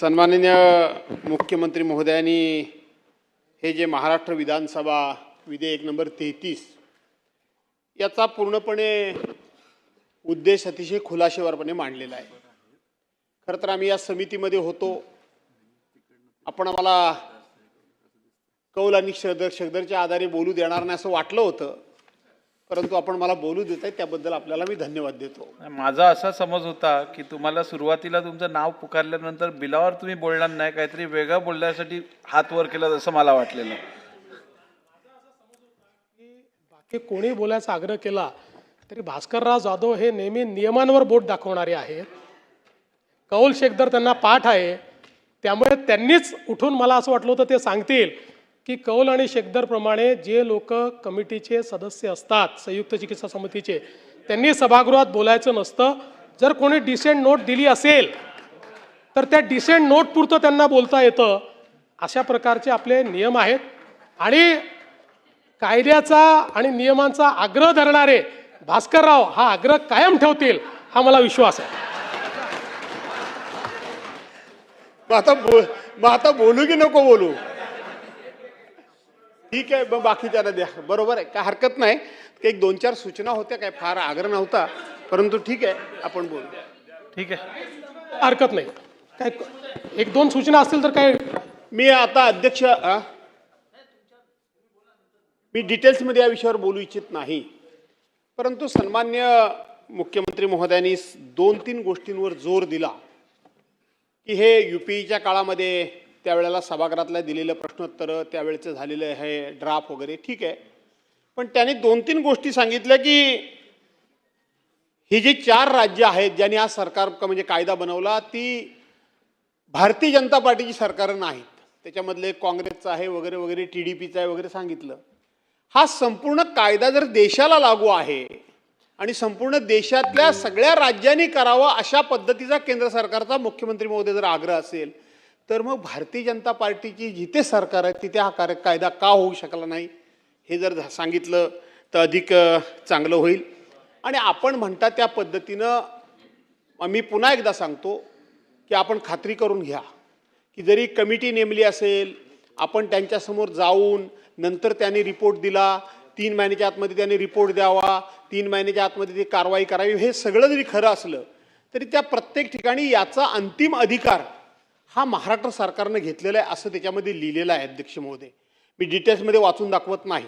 सन्माननीय मुख्यमंत्री महोदयांनी हे जे महाराष्ट्र विधानसभा विधेयक नंबर तेहतीस याचा पूर्णपणे उद्देश अतिशय खुलाशेवारपणे मांडलेला आहे. खरं तर आम्ही या समितीमध्ये होतो. आपण आम्हाला कौल आणि शदर शगदरच्या आधारे बोलू देणार नाही असं वाटलं होतं. परंतु आपण मला बोलू देत आहे त्याबद्दल आपल्याला मी धन्यवाद देतो. माझा असा समज होता की तुम्हाला सुरुवातीला तुमचं नाव पुकारल्यानंतर बिलावर तुम्ही बोलणार नाही काहीतरी वेगळं बोलण्यासाठी हात वर केला जसं मला वाटलेलं. बाकी कोणी बोलायचा आग्रह केला तरी भास्करराव जाधव हे नेहमी नियमांवर बोट दाखवणारे आहेत. कौल शेखदर त्यांना पाठ आहे त्यामुळे त्यांनीच उठून मला असं वाटलं होतं ते सांगतील. की कौल आणि शेखदरप्रमाणे जे लोक कमिटीचे सदस्य असतात संयुक्त चिकित्सा समितीचे त्यांनी सभागृहात बोलायचं नसतं. जर कोणी डिसेंट नोट दिली असेल तर त्या डिसेंट नोट पुरतं त्यांना बोलता येतं. अशा प्रकारचे आपले नियम आहेत. आणि कायद्याचा आणि नियमांचा आग्रह धरणारे भास्करराव हा आग्रह कायम ठेवतील हा मला विश्वास आहे. आता बो मग आता बोलू की नको बोलू? ठीक आहे मग बाकीच्यांना द्या. बरोबर आहे. काय हरकत नाही. एक दोन चार सूचना होत्या काय फार आग्रह नव्हता. परंतु ठीक आहे आपण बोलू. ठीक आहे. हरकत नाही. काय एक दोन सूचना असतील तर काय? मी आता अध्यक्ष? मी डिटेल्समध्ये या विषयावर बोलू इच्छित नाही. परंतु सन्मान्य मुख्यमंत्री महोदयांनी दोन तीन गोष्टींवर जोर दिला. की हे यू पी च्या काळामध्ये त्यावेळेला सभागृहातल्या दिलेलं प्रश्नोत्तरं त्यावेळेचं झालेलं आहे ड्राफ्ट वगैरे ठीक आहे. पण त्याने दोन तीन गोष्टी सांगितल्या की ही जी चार राज्य आहेत ज्यांनी हा सरकार म्हणजे कायदा बनवला ती भारतीय जनता पार्टीची सरकारं नाहीत. त्याच्यामधले काँग्रेसचं आहे वगैरे वगैरे टी डी पीचं आहे वगैरे सांगितलं. हा संपूर्ण कायदा जर देशाला लागू आहे आणि संपूर्ण देशातल्या सगळ्या राज्यांनी करावा अशा पद्धतीचा केंद्र सरकारचा मुख्यमंत्री महोदय जर आग्रह असेल तर मग भारतीय जनता पार्टीची जिथे सरकार आहे तिथे हा कार्य कायदा का होऊ शकला नाही? हे जर सांगितलं तर अधिक चांगलं होईल. आणि आपण म्हणता त्या पद्धतीनं मी पुन्हा एकदा सांगतो की आपण खात्री करून घ्या की जरी कमिटी नेमली असेल आपण त्यांच्यासमोर जाऊन नंतर त्यांनी रिपोर्ट दिला तीन महिन्याच्या आतमध्ये त्यांनी रिपोर्ट द्यावा तीन महिन्याच्या आतमध्ये ती कारवाई करावी हे सगळं जरी खरं असलं तरी त्या प्रत्येक ठिकाणी याचा अंतिम अधिकार हा महाराष्ट्र सरकारनं घेतलेला आहे असं त्याच्यामध्ये लिहिलेलं आहे अध्यक्ष महोदय. मी डिटेल्समध्ये वाचून दाखवत नाही.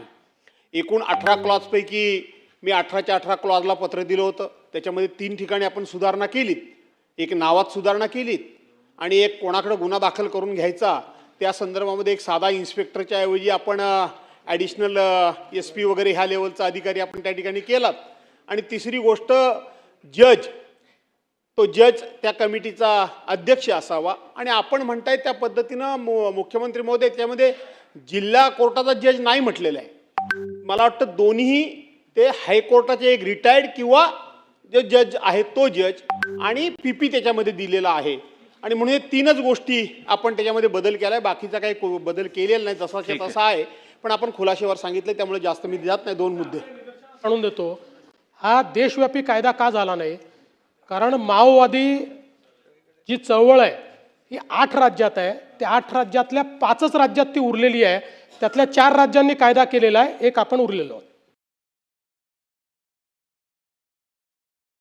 एकूण अठरा क्लॉजपैकी मी अठराच्या अठरा क्लॉजला पत्र दिलं होतं. त्याच्यामध्ये तीन ठिकाणी आपण सुधारणा केलीत. एक नावात सुधारणा केलीत आणि एक कोणाकडे गुन्हा दाखल करून घ्यायचा त्या संदर्भामध्ये एक साधा इन्स्पेक्टरच्या ऐवजी आपण ॲडिशनल एस पी वगैरे ह्या लेवलचा अधिकारी आपण त्या ठिकाणी केलात. आणि तिसरी गोष्ट जज तो जज त्या कमिटीचा अध्यक्ष असावा. आणि आपण म्हणताय त्या पद्धतीनं मु मुख्यमंत्री महोदय त्यामध्ये जिल्हा कोर्टाचा जज नाही म्हटलेला आहे. मला वाटतं दोन्ही ते हायकोर्टाचे एक रिटायर्ड किंवा जे जज आहे तो जज आणि पी पी त्याच्यामध्ये दिलेला आहे. आणि म्हणून हे तीनच गोष्टी आपण त्याच्यामध्ये बदल केला आहे बाकीचा काही बदल केलेला नाही जसाच्या तसा आहे. पण आपण खुलाशेवर सांगितलं त्यामुळे जास्त मी जात नाही. दोन मुद्दे. आणून देतो. हा देशव्यापी कायदा का झाला नाही? कारण माओवादी जी चळवळ आहे ही आठ राज्यात आहे. त्या आठ राज्यातल्या पाचच राज्यात ती उरलेली आहे. त्यातल्या चार राज्यांनी कायदा केलेला आहे. एक आपण उरलेलो आहोत.